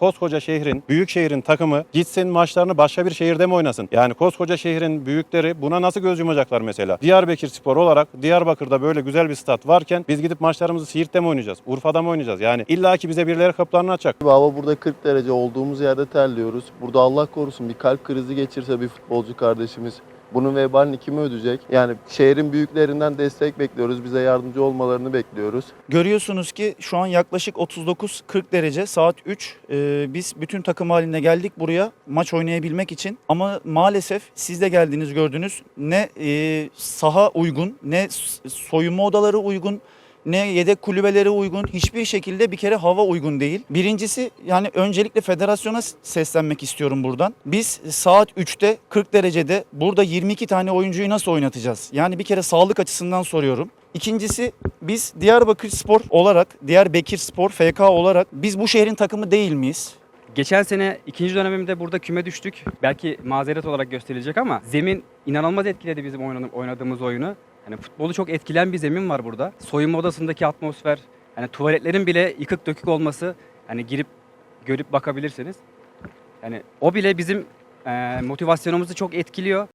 Koskoca şehrin, büyük şehrin takımı gitsin maçlarını başka bir şehirde mi oynasın? Yani koskoca şehrin büyükleri buna nasıl göz yumacaklar mesela? Diyarbakır Spor olarak Diyarbakır'da böyle güzel bir stat varken biz gidip maçlarımızı Siirt'te mi oynayacağız? Urfa'da mı oynayacağız? Yani illaki bize birileri kapılarını açacak. Hava burada 40 derece olduğumuz yerde terliyoruz. Burada Allah korusun bir kalp krizi geçirse bir futbolcu kardeşimiz bunun vebalini kim ödeyecek? Yani şehrin büyüklerinden destek bekliyoruz. Bize yardımcı olmalarını bekliyoruz. Görüyorsunuz ki şu an yaklaşık 39-40 derece saat 3. Ee, biz bütün takım halinde geldik buraya maç oynayabilmek için. Ama maalesef siz de geldiniz gördünüz. Ne e, saha uygun ne soyunma odaları uygun ne yedek kulübeleri uygun. Hiçbir şekilde bir kere hava uygun değil. Birincisi yani öncelikle federasyona seslenmek istiyorum buradan. Biz saat 3'te 40 derecede burada 22 tane oyuncuyu nasıl oynatacağız? Yani bir kere sağlık açısından soruyorum. İkincisi biz Diyarbakır Spor olarak, Diyarbakır Spor FK olarak biz bu şehrin takımı değil miyiz? Geçen sene ikinci dönemimde burada küme düştük. Belki mazeret olarak gösterilecek ama zemin inanılmaz etkiledi bizim oynadığımız oyunu. Yani futbolu çok etkilen bir zemin var burada. Soyunma odasındaki atmosfer, yani tuvaletlerin bile yıkık dökük olması, hani girip görüp bakabilirsiniz. Yani o bile bizim eee, motivasyonumuzu çok etkiliyor.